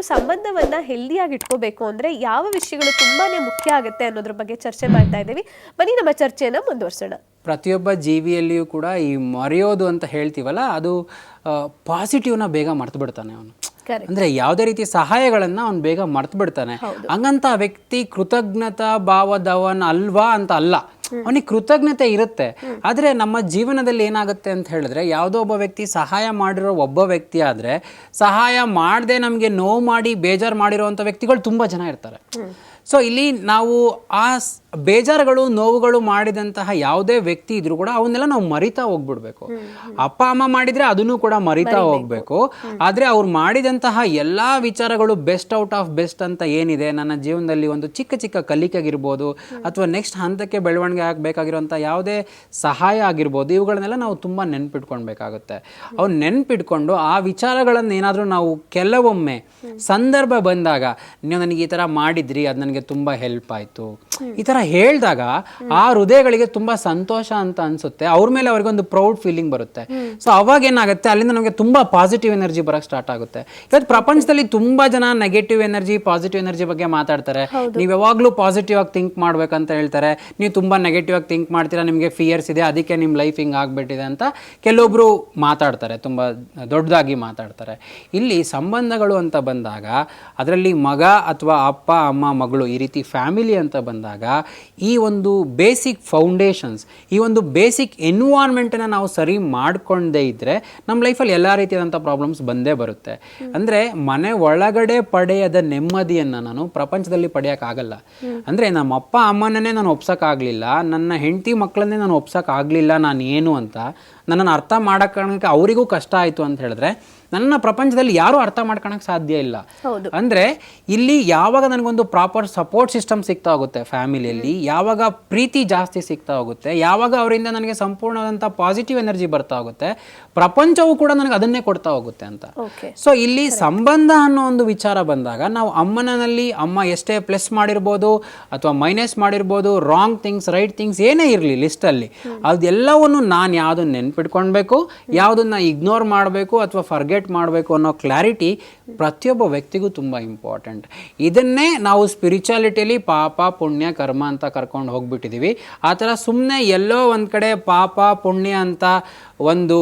ಒಂದು ಸಂಬಂಧವನ್ನ ಹೆಲ್ದಿಯಾಗಿ ಇಟ್ಕೋಬೇಕು ಅಂದ್ರೆ ಯಾವ ವಿಷಯಗಳು ತುಂಬಾನೇ ಮುಖ್ಯ ಆಗುತ್ತೆ ಅನ್ನೋದ್ರ ಬಗ್ಗೆ ಚರ್ಚೆ ಮಾಡ್ತಾ ಇದ್ದೀವಿ. ಬನ್ನಿ ನಮ್ಮ ಚರ್ಚೆಯನ್ನ ಮುಂದುವರ್ಸೋಣ. ಪ್ರತಿಯೊಬ್ಬ ಜೀವಿಯಲ್ಲಿಯೂ ಕೂಡ ಈ ಮರೆಯೋದು ಅಂತ ಹೇಳ್ತೀವಲ್ಲ ಅದು ಪಾಸಿಟಿವ್ನ ಬೇಗ ಮರ್ತು ಬಿಡ್ತಾನೆ ಅವನು. ಅಂದ್ರೆ ಯಾವುದೇ ರೀತಿ ಸಹಾಯಗಳನ್ನ ಅವ್ನು ಬೇಗ ಮರ್ತು ಬಿಡ್ತಾನೆ ಹಂಗಂತ ವ್ಯಕ್ತಿ ಕೃತಜ್ಞತಾ ಭಾವದವನ್ ಅಲ್ವಾ ಅಂತ ಅಲ್ಲ. ಅವನಿಗೆ ಕೃತಜ್ಞತೆ ಇರುತ್ತೆ. ಆದರೆ ನಮ್ಮ ಜೀವನದಲ್ಲಿ ಏನಾಗುತ್ತೆ ಅಂತ ಹೇಳಿದ್ರೆ ಯಾವುದೋ ಒಬ್ಬ ವ್ಯಕ್ತಿ ಸಹಾಯ ಮಾಡಿರೋ ಒಬ್ಬ ವ್ಯಕ್ತಿ ಆದ್ರೆ ಸಹಾಯ ಮಾಡದೆ ನಮಗೆ ನೋವು ಮಾಡಿ ಬೇಜಾರು ಮಾಡಿರೋವಂಥ ವ್ಯಕ್ತಿಗಳು ತುಂಬಾ ಜನ ಇರ್ತಾರೆ. ಸೊ ಇಲ್ಲಿ ನಾವು ಆ ಬೇಜಾರುಗಳು ನೋವುಗಳು ಮಾಡಿದಂತಹ ಯಾವುದೇ ವ್ಯಕ್ತಿ ಇದ್ರೂ ಕೂಡ ಅವನ್ನೆಲ್ಲ ನಾವು ಮರಿತಾ ಹೋಗ್ಬಿಡ್ಬೇಕು. ಅಪ್ಪ ಅಮ್ಮ ಮಾಡಿದ್ರೆ ಅದನ್ನು ಕೂಡ ಮರಿತಾ ಹೋಗ್ಬೇಕು. ಆದ್ರೆ ಅವ್ರು ಮಾಡಿದಂತಹ ಎಲ್ಲಾ ವಿಚಾರಗಳು ಬೆಸ್ಟ್ ಔಟ್ ಆಫ್ ಬೆಸ್ಟ್ ಅಂತ ಏನಿದೆ? ನನ್ನ ಜೀವನದಲ್ಲಿ ಒಂದು ಚಿಕ್ಕ ಚಿಕ್ಕ ಕಲಿಕೆಗಿರ್ಬೋದು ಅಥವಾ ನೆಕ್ಸ್ಟ್ ಹಂತಕ್ಕೆ ಬೆಳವಣಿಗೆ ಆಗಬೇಕಾಗಿರುವಂಥ ಯಾವುದೇ ಸಹಾಯ ಆಗಿರ್ಬೋದು ಇವುಗಳನ್ನೆಲ್ಲ ನಾವು ತುಂಬ ನೆನ್ಪಿಟ್ಕೊಳ್ಬೇಕಾಗುತ್ತೆ. ಅವ್ರು ನೆನ್ಪಿಟ್ಕೊಂಡು ಆ ವಿಚಾರಗಳನ್ನು ಏನಾದರೂ ನಾವು ಕೆಲವೊಮ್ಮೆ ಸಂದರ್ಭ ಬಂದಾಗ ನೀವು ನನಗೆ ಈ ಥರ ಮಾಡಿದ್ರಿ ಅದು ನನಗೆ ತುಂಬ ಹೆಲ್ಪ್ ಆಯಿತು. ಈ ಥರ ಹೇಳಿದಾಗ ಆ ಹೃದಯಗಳಿಗೆ ತುಂಬ ಸಂತೋಷ ಅಂತ ಅನ್ಸುತ್ತೆ. ಅವ್ರ ಮೇಲೆ ಅವ್ರಿಗೊಂದು ಪ್ರೌಡ್ ಫೀಲಿಂಗ್ ಬರುತ್ತೆ. ಸೊ ಅವಾಗ ಏನಾಗುತ್ತೆ? ಅಲ್ಲಿಂದ ನಮಗೆ ತುಂಬ ಪಾಸಿಟಿವ್ ಎನರ್ಜಿ ಬರೋಕ್ಕೆ ಸ್ಟಾರ್ಟ್ ಆಗುತ್ತೆ. ಇವತ್ತು ಪ್ರಪಂಚದಲ್ಲಿ ತುಂಬಾ ಜನ ನೆಗೆಟಿವ್ ಎನರ್ಜಿ ಪಾಸಿಟಿವ್ ಎನರ್ಜಿ ಬಗ್ಗೆ ಮಾತಾಡ್ತಾರೆ. ನೀವು ಯಾವಾಗಲೂ ಪಾಸಿಟಿವ್ ಆಗಿ ಥಿಂಕ್ ಮಾಡ್ಬೇಕಂತ ಹೇಳ್ತಾರೆ. ನೀವು ತುಂಬಾ ನೆಗೆಟಿವ್ ಆಗಿ ಥಿಂಕ್ ಮಾಡ್ತೀರಾ ನಿಮಗೆ ಫಿಯರ್ಸ್ ಇದೆ ಅದಕ್ಕೆ ನಿಮ್ಮ ಲೈಫ್ ಹಿಂಗೆ ಆಗ್ಬಿಟ್ಟಿದೆ ಅಂತ ಕೆಲವೊಬ್ಬರು ಮಾತಾಡ್ತಾರೆ. ತುಂಬ ದೊಡ್ಡದಾಗಿ ಮಾತಾಡ್ತಾರೆ. ಇಲ್ಲಿ ಸಂಬಂಧಗಳು ಅಂತ ಬಂದಾಗ ಅದರಲ್ಲಿ ಮಗ ಅಥವಾ ಅಪ್ಪ ಅಮ್ಮ ಮಗಳು ಈ ರೀತಿ ಫ್ಯಾಮಿಲಿ ಅಂತ ಬಂದಾಗ ಈ ಒಂದು ಬೇಸಿಕ್ ಫೌಂಡೇಶನ್ಸ್ ಈ ಒಂದು ಬೇಸಿಕ್ ಎನ್ವಾರ್ಮೆಂಟನ್ನು ನಾವು ಸರಿ ಮಾಡ್ಕೊಂಡೇ ಇದ್ದರೆ ನಮ್ಮ ಲೈಫಲ್ಲಿ ಎಲ್ಲ ರೀತಿಯಾದಂಥ ಪ್ರಾಬ್ಲಮ್ಸ್ ಬಂದೇ ಬರುತ್ತೆ. ಅಂದರೆ ಮನೆ ಒಳಗಡೆ ಪಡೆಯದ ನೆಮ್ಮದಿಯನ್ನು ನಾನು ಪ್ರಪಂಚದಲ್ಲಿ ಪಡೆಯೋಕ್ಕಾಗಲ್ಲ ಅಂದರೆ ನಮ್ಮ ಅಪ್ಪ ಅಮ್ಮನನ್ನೇ ನಾನು ಒಪ್ಸೋಕ್ಕಾಗಲಿಲ್ಲ ನನ್ನ ಹೆಂಡತಿ ಮಕ್ಕಳನ್ನೇ ನಾನು ಒಪ್ಸೋಕ್ಕಾಗಲಿಲ್ಲ ನಾನು ಏನು ಅಂತ ನನ್ನನ್ನು ಅರ್ಥ ಮಾಡೋಕ್ಕೆ ಅವರಿಗೂ ಕಷ್ಟ ಆಯಿತು ಅಂತ ಹೇಳಿದ್ರೆ ನನ್ನ ಪ್ರಪಂಚದಲ್ಲಿ ಯಾರೂ ಅರ್ಥ ಮಾಡ್ಕೊಳಕ್ಕೆ ಸಾಧ್ಯ ಇಲ್ಲ. ಅಂದ್ರೆ ಇಲ್ಲಿ ಯಾವಾಗ ನನಗೊಂದು ಪ್ರಾಪರ್ ಸಪೋರ್ಟ್ ಸಿಸ್ಟಮ್ ಸಿಗ್ತಾ ಹೋಗುತ್ತೆ ಫ್ಯಾಮಿಲಿಯಲ್ಲಿ ಯಾವಾಗ ಪ್ರೀತಿ ಜಾಸ್ತಿ ಸಿಗ್ತಾ ಹೋಗುತ್ತೆ ಯಾವಾಗ ಅವರಿಂದ ನನಗೆ ಸಂಪೂರ್ಣವಾದಂಥ ಪಾಸಿಟಿವ್ ಎನರ್ಜಿ ಬರ್ತಾ ಹೋಗುತ್ತೆ ಪ್ರಪಂಚವೂ ಕೂಡ ನನಗೆ ಅದನ್ನೇ ಕೊಡ್ತಾ ಹೋಗುತ್ತೆ ಅಂತ. ಸೊ ಇಲ್ಲಿ ಸಂಬಂಧ ಅನ್ನೋ ಒಂದು ವಿಚಾರ ಬಂದಾಗ ನಾವು ಅಮ್ಮನಲ್ಲಿ ಅಮ್ಮ ಎಷ್ಟೇ ಪ್ಲಸ್ ಮಾಡಿರ್ಬೋದು ಅಥವಾ ಮೈನಸ್ ಮಾಡಿರ್ಬೋದು ರಾಂಗ್ ಥಿಂಗ್ಸ್ ರೈಟ್ ಥಿಂಗ್ಸ್ ಏನೇ ಇರಲಿ ಲಿಸ್ಟಲ್ಲಿ ಅದೆಲ್ಲವನ್ನು ನಾನು ಯಾವುದನ್ನು ನೆನ್ಪಿಟ್ಕೊಳ್ಬೇಕು ಯಾವುದನ್ನ ಇಗ್ನೋರ್ ಮಾಡಬೇಕು ಅಥವಾ ಫರ್ಗೆಟ್ ಮಾಡಬೇಕು ಅನ್ನೋ ಕ್ಲಾರಿಟಿ ಪ್ರತಿಯೊಬ್ಬ ವ್ಯಕ್ತಿಗೂ ತುಂಬ ಇಂಪಾರ್ಟೆಂಟ್ ಇದನ್ನೇ ನಾವು ಸ್ಪಿರಿಚುಯಾಲಿಟಿಯಲ್ಲಿ ಪಾಪ, ಪುಣ್ಯ, ಕರ್ಮ ಅಂತ ಕರ್ಕೊಂಡು ಹೋಗ್ಬಿಟ್ಟಿದ್ದೀವಿ ಆ ಥರ ಸುಮ್ಮನೆ ಎಲ್ಲೋ ಒಂದು ಕಡೆ ಪಾಪ, ಪುಣ್ಯ ಅಂತ ಒಂದು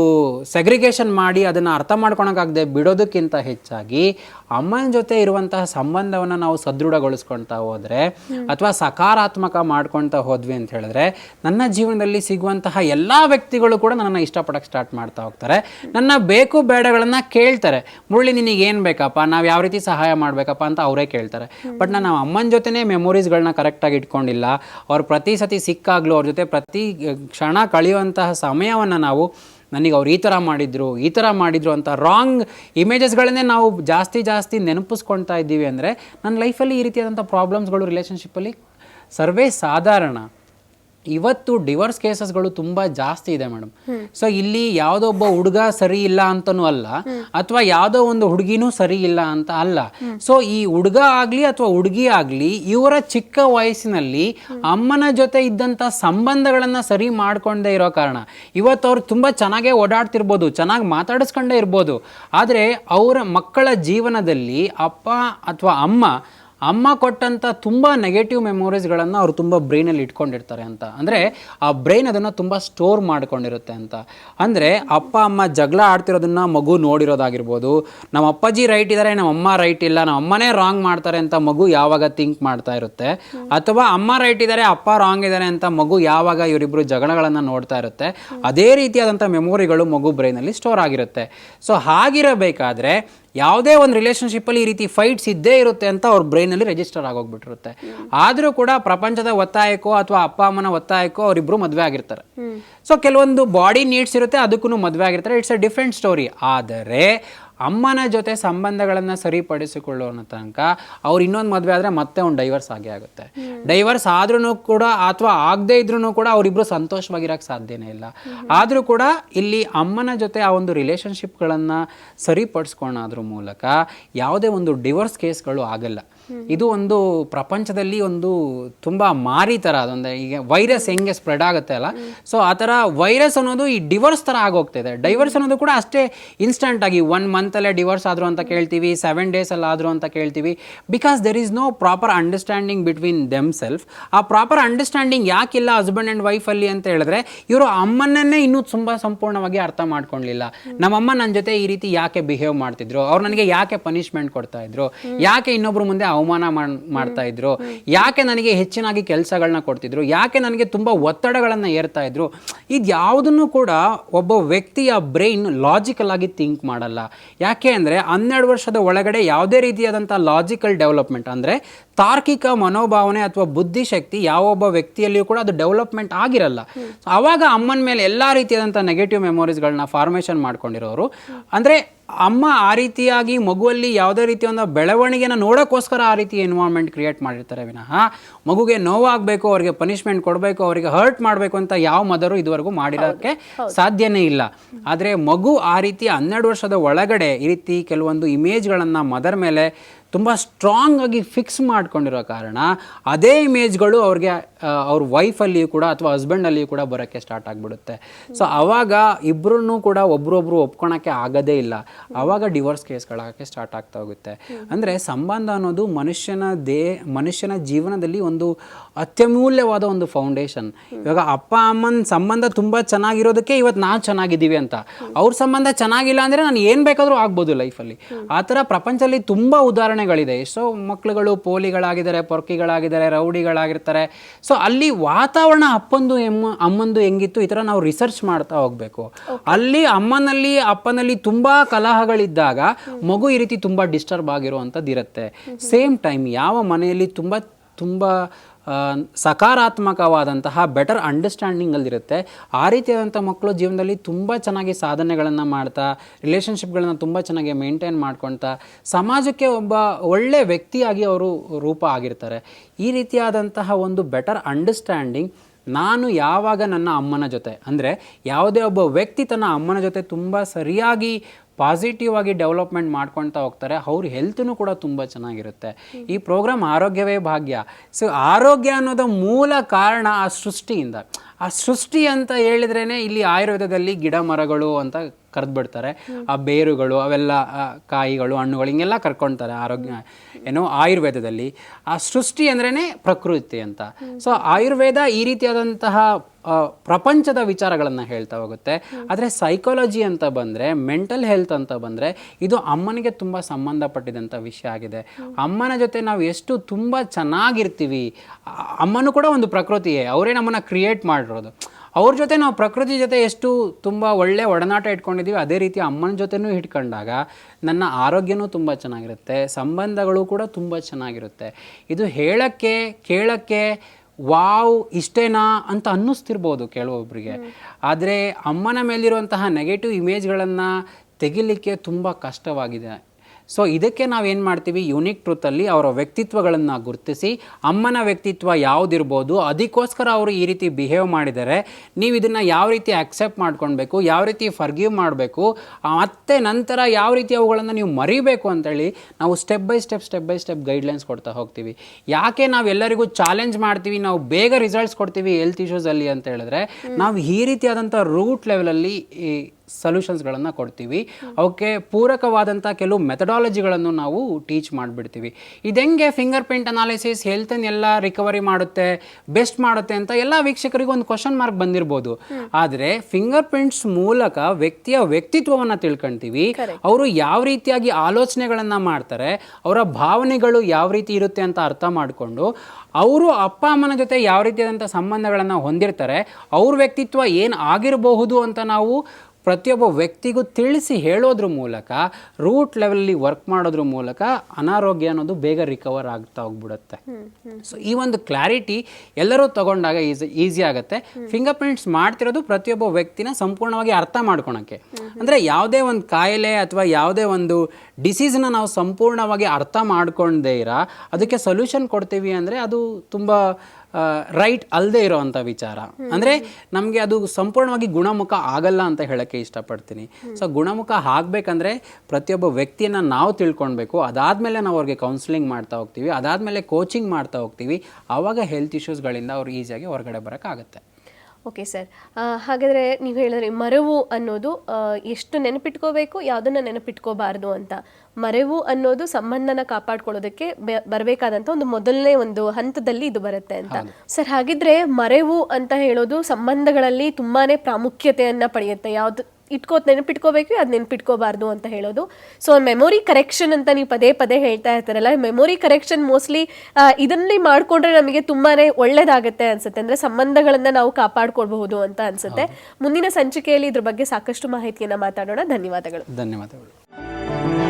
ಸೆಗ್ರಿಗೇಷನ್ ಮಾಡಿ ಅದನ್ನು ಅರ್ಥ ಮಾಡ್ಕೊಳಕ್ಕಾಗದೆ ಬಿಡೋದಕ್ಕಿಂತ ಹೆಚ್ಚಾಗಿ ಅಮ್ಮನ ಜೊತೆ ಇರುವಂತಹ ಸಂಬಂಧವನ್ನು ನಾವು ಸದೃಢಗೊಳಿಸ್ಕೊಳ್ತಾ ಹೋದರೆ ಅಥವಾ ಸಕಾರಾತ್ಮಕ ಮಾಡ್ಕೊಳ್ತಾ ಹೋದ್ವಿ ಅಂತ ಹೇಳಿದ್ರೆ ನನ್ನ ಜೀವನದಲ್ಲಿ ಸಿಗುವಂತಹ ಎಲ್ಲ ವ್ಯಕ್ತಿಗಳು ಕೂಡ ನನ್ನನ್ನು ಇಷ್ಟಪಡಕ್ಕೆ ಸ್ಟಾರ್ಟ್ ಮಾಡ್ತಾ ಹೋಗ್ತಾರೆ. ನನ್ನ ಬೇಕು ಬೇಡಗಳನ್ನು ಕೇಳ್ತಾರೆ. ಮುರಳಿ ನಿನಗೆ ಏನು ಬೇಕಪ್ಪ? ನಾವು ಯಾವ ರೀತಿ ಸಹಾಯ ಮಾಡಬೇಕಪ್ಪ ಅಂತ ಅವರೇ ಕೇಳ್ತಾರೆ. ಬಟ್ ನಾನು ಅಮ್ಮನ ಜೊತೆನೇ ಮೆಮೊರೀಸ್ಗಳನ್ನ ಕರೆಕ್ಟಾಗಿ ಇಟ್ಕೊಂಡಿಲ್ಲ. ಅವ್ರು ಪ್ರತಿ ಸತಿ ಸಿಕ್ಕಾಗ್ಲೂ ಅವ್ರ ಜೊತೆ ಪ್ರತಿ ಕ್ಷಣ ಕಳೆಯುವಂತಹ ಸಮಯವನ್ನು ನಾವು ನನಗೆ ಅವ್ರು ಈ ಥರ ಮಾಡಿದ್ರು, ಈ ಥರ ಮಾಡಿದ್ರು ಅಂತ ರಾಂಗ್ ಇಮೇಜಸ್ಗಳನ್ನೇ ನಾವು ಜಾಸ್ತಿ ಜಾಸ್ತಿ ನೆನಪಿಸ್ಕೊಳ್ತಾ ಇದ್ದೀವಿ ಅಂದರೆ ನನ್ನ ಲೈಫಲ್ಲಿ ಈ ರೀತಿಯಾದಂಥ ಪ್ರಾಬ್ಲಮ್ಸ್ಗಳು ರಿಲೇಷನ್ಶಿಪ್ಪಲ್ಲಿ ಸರ್ವೇ ಸಾಧಾರಣ. ಇವತ್ತು ಡಿವೋರ್ಸ್ ಕೇಸಸ್ಗಳು ತುಂಬಾ ಜಾಸ್ತಿ ಇದೆ ಮೇಡಮ್ ಸೊ ಇಲ್ಲಿ ಯಾವುದೋ ಒಬ್ಬ ಹುಡುಗ ಸರಿ ಇಲ್ಲ ಅಂತನೂ ಅಲ್ಲ ಅಥವಾ ಯಾವುದೋ ಒಂದು ಹುಡುಗಿನೂ ಸರಿ ಇಲ್ಲ ಅಂತ ಅಲ್ಲ. ಸೊ ಈ ಹುಡುಗ ಆಗಲಿ ಅಥವಾ ಹುಡುಗಿ ಆಗಲಿ ಇವರ ಚಿಕ್ಕ ವಯಸ್ಸಿನಲ್ಲಿ ಅಮ್ಮನ ಜೊತೆ ಇದ್ದಂಥ ಸಂಬಂಧಗಳನ್ನು ಸರಿ ಮಾಡ್ಕೊಂಡೇ ಇರೋ ಕಾರಣ. ಇವತ್ತು ಅವ್ರು ತುಂಬ ಚೆನ್ನಾಗೇ ಓಡಾಡ್ತಿರ್ಬೋದು ಚೆನ್ನಾಗಿ ಮಾತಾಡಿಸ್ಕೊಂಡೇ ಇರ್ಬೋದು. ಆದರೆ ಅವರ ಮಕ್ಕಳ ಜೀವನದಲ್ಲಿ ಅಪ್ಪ ಅಥವಾ ಅಮ್ಮ ಅಮ್ಮ ಕೊಟ್ಟಂಥ ತುಂಬ ನೆಗೆಟಿವ್ ಮೆಮೊರೀಸ್ಗಳನ್ನು ಅವರು ತುಂಬ ಬ್ರೈನಲ್ಲಿ ಇಟ್ಕೊಂಡಿರ್ತಾರೆ ಅಂತ. ಅಂದರೆ ಆ ಬ್ರೈನ್ ಅದನ್ನು ತುಂಬ ಸ್ಟೋರ್ ಮಾಡ್ಕೊಂಡಿರುತ್ತೆ ಅಂತ. ಅಂದರೆ ಅಪ್ಪ, ಅಮ್ಮ ಜಗಳ ಆಡ್ತಿರೋದನ್ನು ಮಗು ನೋಡಿರೋದಾಗಿರ್ಬೋದು. ನಮ್ಮ ಅಪ್ಪಾಜಿ ರೈಟ್ ಇದ್ದಾರೆ ನಮ್ಮ ಅಮ್ಮ ರೈಟ್ ಇಲ್ಲ, ನಮ್ಮ ಅಮ್ಮನೇ ರಾಂಗ್ ಮಾಡ್ತಾರೆ ಅಂತ ಮಗು ಯಾವಾಗ ಥಿಂಕ್ ಮಾಡ್ತಾ ಇರುತ್ತೆ. ಅಥವಾ ಅಮ್ಮ ರೈಟ್ ಇದ್ದಾರೆ ಅಪ್ಪ ರಾಂಗ್ ಇದ್ದಾರೆ ಅಂತ ಮಗು ಯಾವಾಗ ಇವರಿಬ್ಬರು ಜಗಳಗಳನ್ನು ನೋಡ್ತಾ ಇರುತ್ತೆ. ಅದೇ ರೀತಿಯಾದಂಥ ಮೆಮೊರಿಗಳು ಮಗು ಬ್ರೈನಲ್ಲಿ ಸ್ಟೋರ್ ಆಗಿರುತ್ತೆ. ಸೊ ಹಾಗಿರಬೇಕಾದ್ರೆ ಯಾವುದೇ ಒಂದು ರಿಲೇಷನ್ಶಿಪ್ಪಲ್ಲಿ ಈ ರೀತಿ ಫೈಟ್ಸ್ ಇದ್ದೇ ಇರುತ್ತೆ ಅಂತ ಅವ್ರ ಬ್ರೈನಲ್ಲಿ ರಿಜಿಸ್ಟರ್ ಆಗೋಗ್ಬಿಟ್ಟಿರುತ್ತೆ. ಆದರೂ ಕೂಡ ಪ್ರಪಂಚದ ಒತ್ತಾಯಕ್ಕೋ ಅಥವಾ ಅಪ್ಪ ಅಮ್ಮನ ಒತ್ತಾಯಕ್ಕೋ ಅವರಿಬ್ಬರು ಮದುವೆ ಆಗಿರ್ತಾರೆ. ಸೊ ಕೆಲವೊಂದು ಬಾಡಿ ನೀಡ್ಸ್ ಇರುತ್ತೆ ಅದಕ್ಕೂ ಮದುವೆ ಆಗಿರ್ತಾರೆ. ಇಟ್ಸ್ ಅ ಡಿಫ್ರೆಂಟ್ ಸ್ಟೋರಿ ಆದರೆ ಅಮ್ಮನ ಜೊತೆ ಸಂಬಂಧಗಳನ್ನು ಸರಿಪಡಿಸಿಕೊಳ್ಳೋ ತನಕ ಅವ್ರು ಇನ್ನೊಂದು ಮದುವೆ ಆದರೆ ಮತ್ತೆ ಒಂದು ಡೈವರ್ಸ್ ಆಗೇ ಆಗುತ್ತೆ. ಡೈವರ್ಸ್ ಆದ್ರೂ ಕೂಡ ಅಥವಾ ಆಗದೇ ಇದ್ರೂ ಕೂಡ ಅವರಿಬ್ರು ಸಂತೋಷವಾಗಿರೋಕ್ಕೆ ಸಾಧ್ಯನೇ ಇಲ್ಲ. ಆದರೂ ಕೂಡ ಇಲ್ಲಿ ಅಮ್ಮನ ಜೊತೆ ಆ ಒಂದು ರಿಲೇಷನ್ಶಿಪ್ಗಳನ್ನು ಸರಿಪಡಿಸ್ಕೊಳ್ಳೋದ್ರ ಮೂಲಕ ಯಾವುದೇ ಒಂದು ಡಿವೋರ್ಸ್ ಕೇಸ್ಗಳು ಆಗಲ್ಲ. ಇದು ಒಂದು ಪ್ರಪಂಚದಲ್ಲಿ ಒಂದು ತುಂಬ ಮಾರಿ ಥರ ಅದೊಂದು ಈಗ ವೈರಸ್ ಹೆಂಗೆ ಸ್ಪ್ರೆಡ್ ಆಗುತ್ತೆ ಅಲ್ಲ? ಸೊ ಆ ಥರ ವೈರಸ್ ಅನ್ನೋದು ಈ ಡಿವೋರ್ಸ್ ಥರ ಆಗೋಗ್ತಿದೆ ಡೈವರ್ಸ್ ಅನ್ನೋದು ಕೂಡ ಅಷ್ಟೇ ಇನ್ಸ್ಟಂಟ್ ಆಗಿ ಒನ್ ಮಂತಲ್ಲೇ ಡಿವೋರ್ಸ್ ಆದ್ರು ಅಂತ ಕೇಳ್ತೀವಿ ಸೆವೆನ್ ಡೇಸಲ್ಲಿ ಆದ್ರು ಅಂತ ಕೇಳ್ತೀವಿ. Because there is no proper understanding between them self ಆ ಪ್ರಾಪರ್ ಅಂಡರ್ಸ್ಟ್ಯಾಂಡಿಂಗ್ ಯಾಕಿಲ್ಲ ಹಸ್ಬೆಂಡ್ ಆ್ಯಂಡ್ ವೈಫಲ್ಲಿ ಅಂತ ಹೇಳಿದ್ರೆ ಇವರು ಅಮ್ಮನನ್ನೇ ಇನ್ನೂ ತುಂಬ ಸಂಪೂರ್ಣವಾಗಿ ಅರ್ಥ ಮಾಡ್ಕೊಳ್ಳಿಲ್ಲ ನಮ್ಮಮ್ಮ ನನ್ನ ಜೊತೆ ಈ ರೀತಿ ಯಾಕೆ ಬಿಹೇವ್ ಮಾಡ್ತಿದ್ರು? ಅವ್ರು ನನಗೆ ಯಾಕೆ ಪನಿಷ್ಮೆಂಟ್ ಕೊಡ್ತಾ ಇದ್ರು? ಯಾಕೆ ಇನ್ನೊಬ್ರು ಮುಂದೆ ಅವಮಾನ ಮಾಡ್- ಮಾಡ್ತಾ ಇದ್ರು. ಯಾಕೆ ನನಗೆ ಹೆಚ್ಚಿನಾಗಿ ಕೆಲಸಗಳನ್ನ ಕೊಡ್ತಿದ್ರು? ಯಾಕೆ ನನಗೆ ತುಂಬ ಒತ್ತಡಗಳನ್ನು ಏರ್ತಾ ಇದ್ರು? ಇದು ಯಾವುದನ್ನು ಕೂಡ ಒಬ್ಬ ವ್ಯಕ್ತಿಯ ಬ್ರೈನ್ ಲಾಜಿಕಲ್ ಆಗಿ ಥಿಂಕ್ ಮಾಡಲ್ಲ. ಯಾಕೆ ಅಂದರೆ ಹನ್ನೆರಡು ವರ್ಷದ ಒಳಗಡೆ ಯಾವುದೇ ರೀತಿಯಾದಂಥ ಲಾಜಿಕಲ್ ಡೆವಲಪ್ಮೆಂಟ್ ಅಂದರೆ ತಾರ್ಕಿಕ ಮನೋಭಾವನೆ ಅಥವಾ ಬುದ್ಧಿಶಕ್ತಿ ಯಾವೊಬ್ಬ ವ್ಯಕ್ತಿಯಲ್ಲಿಯೂ ಕೂಡ ಅದು ಡೆವಲಪ್ಮೆಂಟ್ ಆಗಿರಲ್ಲ. ಸೊ ಆವಾಗ ಅಮ್ಮನ ಮೇಲೆ ಎಲ್ಲ ರೀತಿಯಾದಂಥ ನೆಗೆಟಿವ್ ಮೆಮೊರೀಸ್ಗಳನ್ನ ಫಾರ್ಮೇಷನ್ ಮಾಡ್ಕೊಂಡಿರೋರು. ಅಂದರೆ ಅಮ್ಮ ಆ ರೀತಿಯಾಗಿ ಮಗುವಲ್ಲಿ ಯಾವುದೇ ರೀತಿಯ ಒಂದು ಬೆಳವಣಿಗೆನ ನೋಡೋಕ್ಕೋಸ್ಕರ ಆ ರೀತಿ ಎನ್ವಾರ್ಮೆಂಟ್ ಕ್ರಿಯೇಟ್ ಮಾಡಿರ್ತಾರೆ ವಿನಃ ಮಗುಗೆ ನೋವಾಗಬೇಕು ಅವರಿಗೆ ಪನಿಷ್ಮೆಂಟ್ ಕೊಡಬೇಕು ಅವರಿಗೆ ಹರ್ಟ್ ಮಾಡಬೇಕು ಅಂತ ಯಾವ ಮದರು ಇದುವರೆಗೂ ಮಾಡಿರೋಕ್ಕೆ ಸಾಧ್ಯನೇ ಇಲ್ಲ. ಆದರೆ ಮಗು ಆ ರೀತಿ ಹನ್ನೆರಡು ವರ್ಷದ ಒಳಗಡೆ ಈ ರೀತಿ ಕೆಲವೊಂದು ಇಮೇಜ್ಗಳನ್ನು ಮದರ್ ಮೇಲೆ ತುಂಬ ಸ್ಟ್ರಾಂಗ್ ಆಗಿ ಫಿಕ್ಸ್ ಮಾಡ್ಕೊಂಡಿರೋ ಕಾರಣ ಅದೇ ಇಮೇಜ್ಗಳು ಅವ್ರಿಗೆ ಅವ್ರ ವೈಫಲ್ಲಿಯೂ ಕೂಡ ಅಥವಾ ಹಸ್ಬೆಂಡಲ್ಲಿಯೂ ಕೂಡ ಬರೋಕ್ಕೆ ಸ್ಟಾರ್ಟ್ ಆಗಿಬಿಡುತ್ತೆ. ಸೊ ಆವಾಗ ಇಬ್ಬರೂ ಕೂಡ ಒಬ್ರೊಬ್ರು ಒಪ್ಕೊಳಕ್ಕೆ ಆಗೋದೇ ಇಲ್ಲ. ಆವಾಗ ಡಿವೋರ್ಸ್ ಕೇಸ್ಗಳಾಗೋಕ್ಕೆ ಸ್ಟಾರ್ಟ್ ಆಗ್ತಾ ಹೋಗುತ್ತೆ. ಅಂದರೆ ಸಂಬಂಧ ಅನ್ನೋದು ಮನುಷ್ಯನ ದೇ, ಮನುಷ್ಯನ ಜೀವನದಲ್ಲಿ ಒಂದು ಅತ್ಯಮೂಲ್ಯವಾದ ಒಂದು ಫೌಂಡೇಶನ್ ಇವಾಗ ಅಪ್ಪ, ಅಮ್ಮನ ಸಂಬಂಧ ತುಂಬ ಚೆನ್ನಾಗಿರೋದಕ್ಕೆ ಇವತ್ತು ನಾವು ಚೆನ್ನಾಗಿದ್ದೀವಿ ಅಂತ. ಅವ್ರ ಸಂಬಂಧ ಚೆನ್ನಾಗಿಲ್ಲ ಅಂದರೆ ನಾನು ಏನು ಬೇಕಾದರೂ ಆಗ್ಬೋದು ಲೈಫಲ್ಲಿ ಆ ಥರ ಪ್ರಪಂಚದಲ್ಲಿ ತುಂಬ ಉದಾಹರಣೆಗಳಿದೆ. ಸೊ ಮಕ್ಕಳುಗಳು ಪೋಲಿಗಳಾಗಿದ್ದಾರೆ ಪೊರ್ಕಿಗಳಾಗಿದ್ದಾರೆ ರೌಡಿಗಳಾಗಿರ್ತಾರೆ. ಸೊ ಅಲ್ಲಿ ವಾತಾವರಣ ಅಪ್ಪಂದು ಎಮ್ಮ ಅಮ್ಮಂದು ಹೆಂಗಿತ್ತು ಈ ಥರ ನಾವು ರಿಸರ್ಚ್ ಮಾಡ್ತಾ ಹೋಗಬೇಕು. ಅಲ್ಲಿ ಅಮ್ಮನಲ್ಲಿ ಅಪ್ಪನಲ್ಲಿ ತುಂಬ ಕಲಹಗಳಿದ್ದಾಗ ಮಗು ಈ ರೀತಿ ತುಂಬ ಡಿಸ್ಟರ್ಬ್ ಆಗಿರುವಂಥದ್ದು ಇರುತ್ತೆ ಸೇಮ್ ಟೈಮ್ ಯಾವ ಮನೆಯಲ್ಲಿ ತುಂಬ ತುಂಬ ಸಕಾರಾತ್ಮಕವಾದಂತಹ ಬೆಟರ್ ಅಂಡರ್ಸ್ಟ್ಯಾಂಡಿಂಗಲ್ಲಿರುತ್ತೆ ಆ ರೀತಿಯಾದಂಥ ಮಕ್ಕಳು ಜೀವನದಲ್ಲಿ ತುಂಬ ಚೆನ್ನಾಗಿ ಸಾಧನೆಗಳನ್ನು ಮಾಡ್ತಾ ರಿಲೇಷನ್ಶಿಪ್ಗಳನ್ನ ತುಂಬ ಚೆನ್ನಾಗಿ ಮೇಂಟೈನ್ ಮಾಡ್ಕೊಳ್ತಾ ಸಮಾಜಕ್ಕೆ ಒಬ್ಬ ಒಳ್ಳೆ ವ್ಯಕ್ತಿಯಾಗಿ ಅವರು ರೂಪ ಆಗಿರ್ತಾರೆ. ಈ ರೀತಿಯಾದಂತಹ ಒಂದು ಬೆಟರ್ ಅಂಡರ್ಸ್ಟ್ಯಾಂಡಿಂಗ್ ನಾನು ಯಾವಾಗ ನನ್ನ ಅಮ್ಮನ ಜೊತೆ, ಅಂದರೆ ಯಾವುದೇ ಒಬ್ಬ ವ್ಯಕ್ತಿ ತನ್ನ ಅಮ್ಮನ ಜೊತೆ ತುಂಬ ಸರಿಯಾಗಿ ಪಾಸಿಟಿವ್ ಆಗಿ ಡೆವಲಪ್ಮೆಂಟ್ ಮಾಡ್ಕೊಳ್ತಾ ಹೋಗ್ತಾರೆ, ಅವ್ರ ಹೆಲ್ತ್ನು ಕೂಡ ತುಂಬ ಚೆನ್ನಾಗಿರುತ್ತೆ. ಈ ಪ್ರೋಗ್ರಾಮ್ ಆರೋಗ್ಯವೇ ಭಾಗ್ಯ. ಸೊ ಆರೋಗ್ಯ ಅನ್ನೋದು ಮೂಲ ಕಾರಣ ಆ ಸೃಷ್ಟಿಯಿಂದ. ಆ ಸೃಷ್ಟಿ ಅಂತ ಹೇಳಿದ್ರೇ ಇಲ್ಲಿ ಆಯುರ್ವೇದದಲ್ಲಿ ಗಿಡ ಮರಗಳು ಅಂತ ಕರೆದ್ಬಿಡ್ತಾರೆ. ಆ ಬೇರುಗಳು, ಅವೆಲ್ಲ ಕಾಯಿಗಳು, ಹಣ್ಣುಗಳು ಹಿಂಗೆಲ್ಲ ಕರ್ಕೊಳ್ತಾರೆ ಆರೋಗ್ಯ, ಏನು ಆಯುರ್ವೇದದಲ್ಲಿ. ಆ ಸೃಷ್ಟಿ ಅಂದ್ರೇ ಪ್ರಕೃತಿ ಅಂತ. ಸೊ ಆಯುರ್ವೇದ ಈ ರೀತಿಯಾದಂತಹ ಪ್ರಪಂಚದ ವಿಚಾರಗಳನ್ನು ಹೇಳ್ತಾ ಹೋಗುತ್ತೆ. ಆದರೆ ಸೈಕಾಲಜಿ ಅಂತ ಬಂದರೆ ಮೆಂಟಲ್ ಹೆಲ್ತ್ ಅಂತ ಬಂದರೆ, ಇದು ಅಮ್ಮನಿಗೆ ತುಂಬ ಸಂಬಂಧಪಟ್ಟಿದಂಥ ವಿಷಯ ಆಗಿದೆ. ಅಮ್ಮನ ಜೊತೆ ನಾವು ಎಷ್ಟು ತುಂಬ ಚೆನ್ನಾಗಿರ್ತೀವಿ. ಅಮ್ಮನೂ ಕೂಡ ಒಂದು ಪ್ರಕೃತಿಯೇ. ಅವರೇ ನಮ್ಮನ್ನು ಕ್ರಿಯೇಟ್ ಮಾಡಿರೋದು. ಅವ್ರ ಜೊತೆ ನಾವು ಪ್ರಕೃತಿ ಜೊತೆ ಎಷ್ಟು ತುಂಬ ಒಳ್ಳೆ ಒಡನಾಟ ಇಟ್ಕೊಂಡಿದ್ದೀವಿ ಅದೇ ರೀತಿ ಅಮ್ಮನ ಜೊತೆನೂ ಇಟ್ಕೊಂಡಾಗ ನನ್ನ ಆರೋಗ್ಯನೂ ತುಂಬ ಚೆನ್ನಾಗಿರುತ್ತೆ, ಸಂಬಂಧಗಳು ಕೂಡ ತುಂಬ ಚೆನ್ನಾಗಿರುತ್ತೆ. ಇದು ಹೇಳಕ್ಕೆ, ಕೇಳಕ್ಕೆ ವಾವ್, ಇಷ್ಟೇನಾ ಅಂತ ಅನ್ನಿಸ್ತಿರ್ಬೋದು ಕೆಲವೊಬ್ಬರಿಗೆ ಆದರೆ ಅಮ್ಮನ ಮೇಲಿರುವಂತಹ ನೆಗೆಟಿವ್ ಇಮೇಜ್ಗಳನ್ನು ತೆಗಿಲಿಕ್ಕೆ ತುಂಬ ಕಷ್ಟವಾಗಿದೆ. ಸೊ ಇದಕ್ಕೆ ನಾವೇನು ಮಾಡ್ತೀವಿ? ಯುನಿಕ್ ಟ್ರೂತಲ್ಲಿ ಅವರ ವ್ಯಕ್ತಿತ್ವಗಳನ್ನು ಗುರುತಿಸಿ ಅಮ್ಮನ ವ್ಯಕ್ತಿತ್ವ ಯಾವುದಿರ್ಬೋದು ಅದಕ್ಕೋಸ್ಕರ ಅವರು ಈ ರೀತಿ ಬಿಹೇವ್ ಮಾಡಿದರೆ ನೀವು ಇದನ್ನು ಯಾವ ರೀತಿ ಅಕ್ಸೆಪ್ಟ್ ಮಾಡ್ಕೊಳ್ಬೇಕು ಯಾವ ರೀತಿ ಫರ್ಗಿವ್ ಮಾಡಬೇಕು ಮತ್ತೆ ನಂತರ ಯಾವ ರೀತಿ ಅವುಗಳನ್ನು ನೀವು ಮರಿಬೇಕು ಅಂತೇಳಿ ನಾವು step by step step by step guidelines ಕೊಡ್ತಾ ಹೋಗ್ತೀವಿ. ಯಾಕೆ ನಾವು ಎಲ್ಲರಿಗೂ ಚಾಲೆಂಜ್ ಮಾಡ್ತೀವಿ ನಾವು ಬೇಗ ರಿಸಲ್ಟ್ಸ್ ಕೊಡ್ತೀವಿ ಹೆಲ್ತ್ ಇಶ್ಯೂಸಲ್ಲಿ ಅಂತ ಹೇಳಿದ್ರೆ ನಾವು ಈ ರೀತಿಯಾದಂಥ ರೂಟ್ ಲೆವೆಲಲ್ಲಿ ಈ ಸೊಲ್ಯೂಷನ್ಸ್ಗಳನ್ನು ಕೊಡ್ತೀವಿ. ಅವಕ್ಕೆ ಪೂರಕವಾದಂಥ ಕೆಲವು ಮೆಥಡಾಲಜಿಗಳನ್ನು ನಾವು ಟೀಚ್ ಮಾಡಿಬಿಡ್ತೀವಿ. ಇದೆಂಗೆ ಫಿಂಗರ್ ಪ್ರಿಂಟ್ ಅನಾಲಿಸಿಸ್ ಹೆಲ್ತನ್ನೆಲ್ಲ ರಿಕವರಿ ಮಾಡುತ್ತೆ ಬೆಸ್ಟ್ ಮಾಡುತ್ತೆ ಅಂತ ಎಲ್ಲ ವೀಕ್ಷಕರಿಗೂ ಒಂದು ಕ್ವಶನ್ ಮಾರ್ಕ್ ಬಂದಿರ್ಬೋದು. ಆದರೆ ಫಿಂಗರ್ ಪ್ರಿಂಟ್ಸ್ ಮೂಲಕ ವ್ಯಕ್ತಿಯ ವ್ಯಕ್ತಿತ್ವವನ್ನು ತಿಳ್ಕೊಳ್ತೀವಿ ಅವರು ಯಾವ ರೀತಿಯಾಗಿ ಆಲೋಚನೆಗಳನ್ನು ಮಾಡ್ತಾರೆ ಅವರ ಭಾವನೆಗಳು ಯಾವ ರೀತಿ ಇರುತ್ತೆ ಅಂತ ಅರ್ಥ ಮಾಡಿಕೊಂಡು ಅವರು ಅಪ್ಪ ಅಮ್ಮನ ಜೊತೆ ಯಾವ ರೀತಿಯಾದಂಥ ಸಂಬಂಧಗಳನ್ನು ಹೊಂದಿರ್ತಾರೆ ಅವ್ರ ವ್ಯಕ್ತಿತ್ವ ಏನು ಆಗಿರಬಹುದು ಅಂತ ನಾವು ಪ್ರತಿಯೊಬ್ಬ ವ್ಯಕ್ತಿಗೂ ತಿಳಿಸಿ ಹೇಳೋದ್ರ ಮೂಲಕ ರೂಟ್ ಲೆವೆಲಲ್ಲಿ ವರ್ಕ್ ಮಾಡೋದ್ರ ಮೂಲಕ ಅನಾರೋಗ್ಯ ಅನ್ನೋದು ಬೇಗ ರಿಕವರ್ ಆಗ್ತಾ ಹೋಗ್ಬಿಡುತ್ತೆ. ಸೊ ಈ ಒಂದು ಕ್ಲಾರಿಟಿ ಎಲ್ಲರೂ ತಗೊಂಡಾಗ ಈಸ್ ಈಸಿ ಆಗುತ್ತೆ. ಫಿಂಗರ್ ಪ್ರಿಂಟ್ಸ್ ಮಾಡ್ತಿರೋದು ಪ್ರತಿಯೊಬ್ಬ ವ್ಯಕ್ತಿನ ಸಂಪೂರ್ಣವಾಗಿ ಅರ್ಥ ಮಾಡ್ಕೊಳಕ್ಕೆ. ಅಂದರೆ ಯಾವುದೇ ಒಂದು ಕಾಯಿಲೆ ಅಥವಾ ಯಾವುದೇ ಒಂದು ಡಿಸೀಸ್ನ ನಾವು ಸಂಪೂರ್ಣವಾಗಿ ಅರ್ಥ ಮಾಡ್ಕೊಂಡೇ ಇರ ಅದಕ್ಕೆ ಸೊಲ್ಯೂಷನ್ ಕೊಡ್ತೀವಿ ಅಂದರೆ ಅದು ತುಂಬ ರೈಟ್ ಅಲ್ಲದೆ ಇರೋವಂಥ ವಿಚಾರ. ಅಂದರೆ ನಮಗೆ ಅದು ಸಂಪೂರ್ಣವಾಗಿ ಗುಣಮುಖ ಆಗಲ್ಲ ಅಂತ ಹೇಳೋಕ್ಕೆ ಇಷ್ಟಪಡ್ತೀನಿ. ಸೊ ಗುಣಮುಖ ಆಗಬೇಕಂದ್ರೆ ಪ್ರತಿಯೊಬ್ಬ ವ್ಯಕ್ತಿಯನ್ನು ನಾವು ತಿಳ್ಕೊಳ್ಬೇಕು. ಅದಾದಮೇಲೆ ನಾವು ಅವ್ರಿಗೆ ಕೌನ್ಸಿಲಿಂಗ್ ಮಾಡ್ತಾ ಹೋಗ್ತೀವಿ. ಅದಾದಮೇಲೆ ಕೋಚಿಂಗ್ ಮಾಡ್ತಾ ಹೋಗ್ತೀವಿ. ಆವಾಗ ಹೆಲ್ತ್ ಇಶ್ಯೂಸ್ಗಳಿಂದ ಅವ್ರು ಈಸಿಯಾಗಿ ಹೊರಗಡೆ ಬರೋಕ್ಕಾಗತ್ತೆ. ಓಕೆ ಸರ್ ಹಾಗಾದರೆ ನೀವು ಹೇಳಿದ್ರೆ ಮರವು ಅನ್ನೋದು ಎಷ್ಟು ನೆನಪಿಟ್ಕೋಬೇಕು ಯಾವುದನ್ನು ನೆನಪಿಟ್ಕೋಬಾರ್ದು ಅಂತ. ಮರೆವು ಅನ್ನೋದು ಸಂಬಂಧನ ಕಾಪಾಡ್ಕೊಳ್ಳೋದಕ್ಕೆ ಬರಬೇಕಾದಂಥ ಒಂದು ಮೊದಲನೇ ಒಂದು ಹಂತದಲ್ಲಿ ಇದು ಬರುತ್ತೆ ಅಂತ. ಸರ್ ಹಾಗಿದ್ರೆ ಮರೆವು ಅಂತ ಹೇಳೋದು ಸಂಬಂಧಗಳಲ್ಲಿ ತುಂಬಾನೇ ಪ್ರಾಮುಖ್ಯತೆಯನ್ನ ಪಡೆಯುತ್ತೆ. ಯಾವ್ದು ಇಟ್ಕೋ ನೆನಪಿಟ್ಕೋಬೇಕು ಅದು ನೆನಪಿಟ್ಕೋಬಾರ್ದು ಅಂತ ಹೇಳೋದು. ಸೊ ಮೆಮೊರಿ ಕರೆಕ್ಷನ್ ಅಂತ ನೀವು ಪದೇ ಪದೇ ಹೇಳ್ತಾ ಇರ್ತಾರಲ್ಲ ಮೆಮೊರಿ ಕರೆಕ್ಷನ್ ಮೋಸ್ಟ್ಲಿ ಇದನ್ನೇ ಮಾಡ್ಕೊಂಡ್ರೆ ನಮಗೆ ತುಂಬಾನೇ ಒಳ್ಳೇದಾಗುತ್ತೆ ಅನ್ಸುತ್ತೆ. ಅಂದ್ರೆ ಸಂಬಂಧಗಳನ್ನ ನಾವು ಕಾಪಾಡ್ಕೊಳ್ಬಹುದು ಅಂತ ಅನ್ಸುತ್ತೆ. ಮುಂದಿನ ಸಂಚಿಕೆಯಲ್ಲಿ ಇದ್ರ ಬಗ್ಗೆ ಸಾಕಷ್ಟು ಮಾಹಿತಿಯನ್ನ ಮಾತಾಡೋಣ. ಧನ್ಯವಾದಗಳು. ಧನ್ಯವಾದಗಳು.